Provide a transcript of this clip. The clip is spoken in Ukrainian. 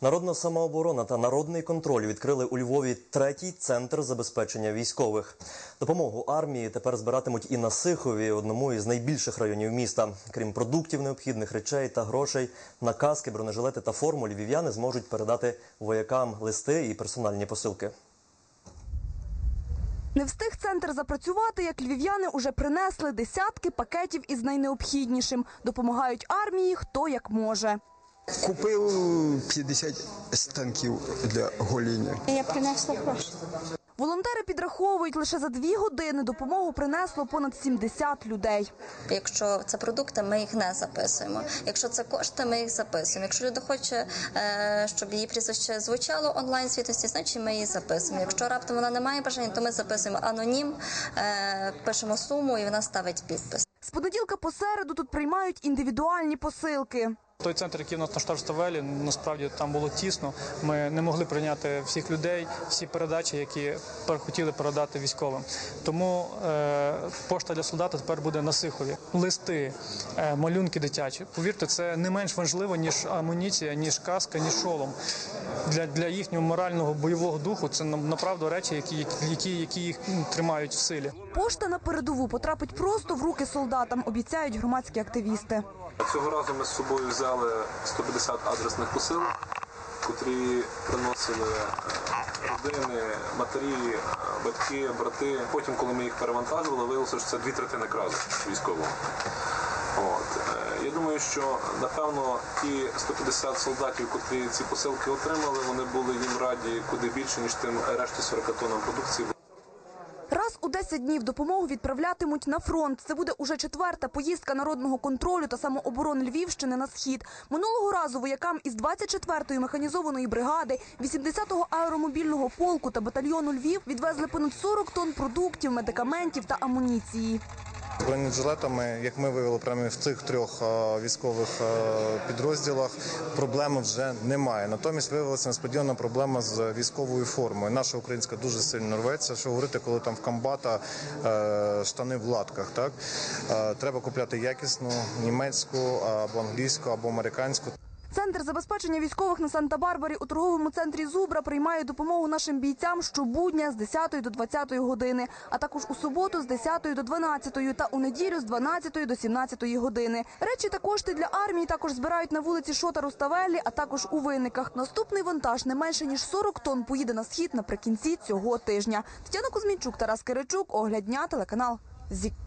Народна самооборона та народний контроль відкрили у Львові третій центр забезпечення військових. Допомогу армії тепер збиратимуть і на Сихові, одному із найбільших районів міста. Крім продуктів, необхідних речей та грошей, на каски, бронежилети та форму львів'яни зможуть передати воякам листи і персональні посилки. Не встиг центр запрацювати, як львів'яни уже принесли десятки пакетів із найнеобхіднішим. Допомагають армії хто як може. Купив 50 станків для гоління. Я принесла гроші. Волонтери підраховують, лише за дві години допомогу принесло понад 70 людей. Якщо це продукти, ми їх не записуємо. Якщо це кошти, ми їх записуємо. Якщо людина хоче, е, щоб її прізвище звучало онлайн світості, значить ми її записуємо. Якщо раптом вона не має бажання, то ми записуємо анонім, е, пишемо суму і вона ставить підпис. З понеділка по середу тут приймають індивідуальні посилки. Той центр, який у нас на Штарставелі, насправді там було тісно. Ми не могли прийняти всіх людей, всі передачі, які хотіли передати військовим. Тому е, пошта для солдата тепер буде на Сихові. Листи, е, малюнки дитячі. Повірте, це не менш важливо ніж амуніція, ніж каска, ніж шолом. Для, для їхнього морального бойового духу це на- направду речі, які, які, які їх тримають в силі. Пошта на передову потрапить просто в руки солдатам, обіцяють громадські активісти. Цього разу ми з собою взяли 150 адресних посилок, котрі приносили е, родини, матері, е, батьки, брати. Потім, коли ми їх перевантажували, виявилося, що це дві третини кразу військового. От. е, Я думаю, що напевно ті 150 солдатів, котрі ці посилки отримали, вони були їм раді куди більше, ніж тим решті 40 тоннам продукції. Раз у 10 днів допомогу відправлятимуть на фронт. Це буде уже четверта поїздка народного контролю та самооборони Львівщини на схід. Минулого разу воякам із 24-ї механізованої бригади, 80-го аеромобільного полку та батальйону Львів відвезли понад 40 тонн продуктів, медикаментів та амуніції. Бронежилетами, як ми виявили прямо в цих трьох е, військових е, підрозділах, проблеми вже немає. Натомість виявилася несподівана проблема з військовою формою. Наша українська дуже сильно рветься. Що говорити, коли там в комбата е, штани в латках, так треба купляти якісну німецьку або англійську, або американську. Центр забезпечення військових на Санта-Барбарі у торговому центрі Зубра приймає допомогу нашим бійцям щобудня з 10 до 20 години, а також у суботу з 10 до 12 та у неділю з 12 до 17 години. Речі та кошти для армії також збирають на вулиці Шота Руставелі, а також у винниках. Наступний вантаж не менше ніж 40 тонн поїде на схід наприкінці цього тижня. Тетяна Кузьмінчук, Тарас Киричук, огляд дня, телеканал ЗІК.